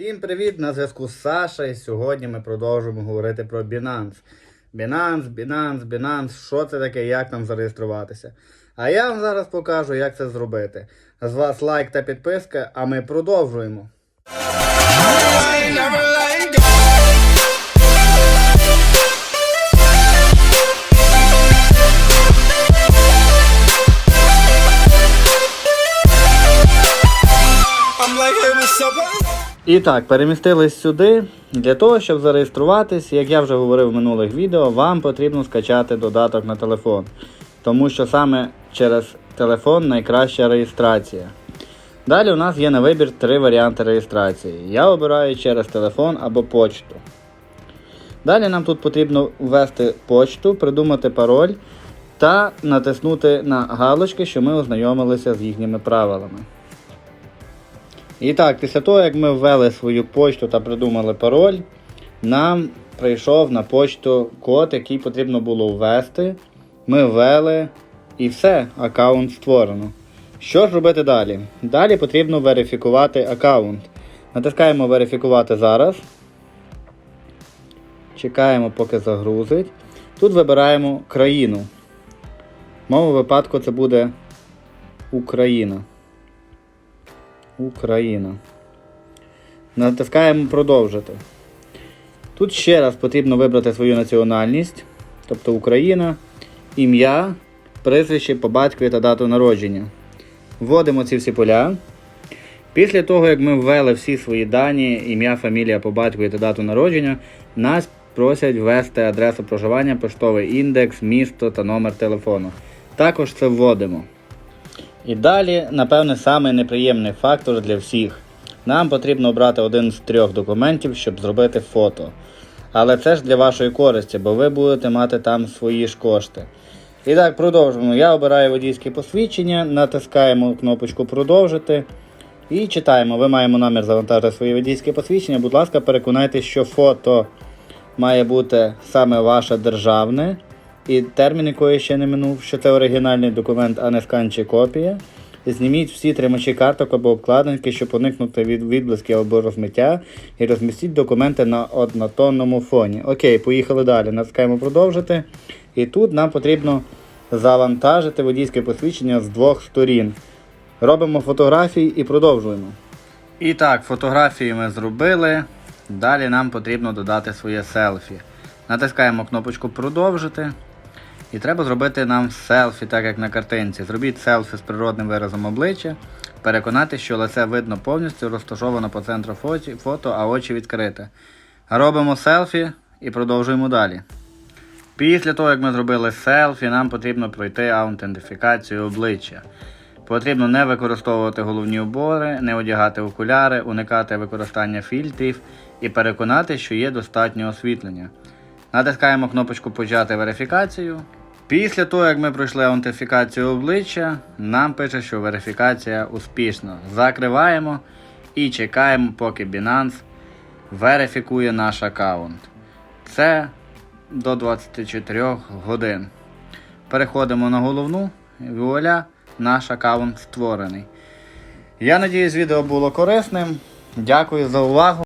Всім привіт! На зв'язку з Саша. І сьогодні ми продовжуємо говорити про Binance. Binance, Binance, Binance, що це таке, як там зареєструватися. А я вам зараз покажу, як це зробити. З вас лайк та підписка, а ми продовжуємо. I'm like, hey, what's up? І так, перемістились сюди. Для того, щоб зареєструватись, як я вже говорив в минулих відео, вам потрібно скачати додаток на телефон. Тому що саме через телефон найкраща реєстрація. Далі у нас є на вибір три варіанти реєстрації. Я обираю через телефон або почту. Далі нам тут потрібно ввести почту, придумати пароль та натиснути на галочки, що ми ознайомилися з їхніми правилами. І так, після того, як ми ввели свою почту та придумали пароль, нам прийшов на почту код, який потрібно було ввести. Ми ввели і все, аккаунт створено. Що ж робити далі? Далі потрібно верифікувати аккаунт. Натискаємо верифікувати зараз. Чекаємо, поки загрузить. Тут вибираємо країну. В моєму випадку це буде Україна. Україна. Натискаємо продовжити. Тут ще раз потрібно вибрати свою національність, тобто Україна, ім'я, прізвище по батькові та дату народження. Вводимо ці всі поля. Після того, як ми ввели всі свої дані, ім'я, фамілія по батькові та дату народження, нас просять ввести адресу проживання, поштовий індекс, місто та номер телефону. Також це вводимо. І далі, напевне, самий неприємний фактор для всіх. Нам потрібно обрати один з трьох документів, щоб зробити фото. Але це ж для вашої користі, бо ви будете мати там свої ж кошти. І так, продовжуємо. Я обираю водійське посвідчення, натискаємо кнопочку Продовжити і читаємо. Ви маємо намір завантажити своє водійське посвідчення. Будь ласка, переконайтеся, що фото має бути саме ваше державне. І термін, якої ще не минув, що це оригінальний документ, а не скан чи копія. Зніміть всі тримачі карток або обкладинки, щоб уникнути від відблисків або розмиття, і розмістіть документи на однотонному фоні. Окей, поїхали далі. Натискаємо продовжити. І тут нам потрібно завантажити водійське посвідчення з двох сторін. Робимо фотографії і продовжуємо. І так, фотографії ми зробили. Далі нам потрібно додати своє селфі. Натискаємо кнопочку Продовжити. І треба зробити нам селфі, так як на картинці. Зробіть селфі з природним виразом обличчя. Переконати, що лице видно повністю, розташовано по центру фото, а очі відкрите. Робимо селфі і продовжуємо далі. Після того, як ми зробили селфі, нам потрібно пройти аутентифікацію обличчя. Потрібно не використовувати головні убори, не одягати окуляри, уникати використання фільтрів і переконати, що є достатньо освітлення. Натискаємо кнопочку Почати верифікацію. Після того, як ми пройшли аутентифікацію обличчя, нам пише, що верифікація успішна. Закриваємо і чекаємо, поки Binance верифікує наш аккаунт. Це до 24 годин. Переходимо на головну. Вуаля, наш аккаунт створений. Я надіюсь, відео було корисним. Дякую за увагу.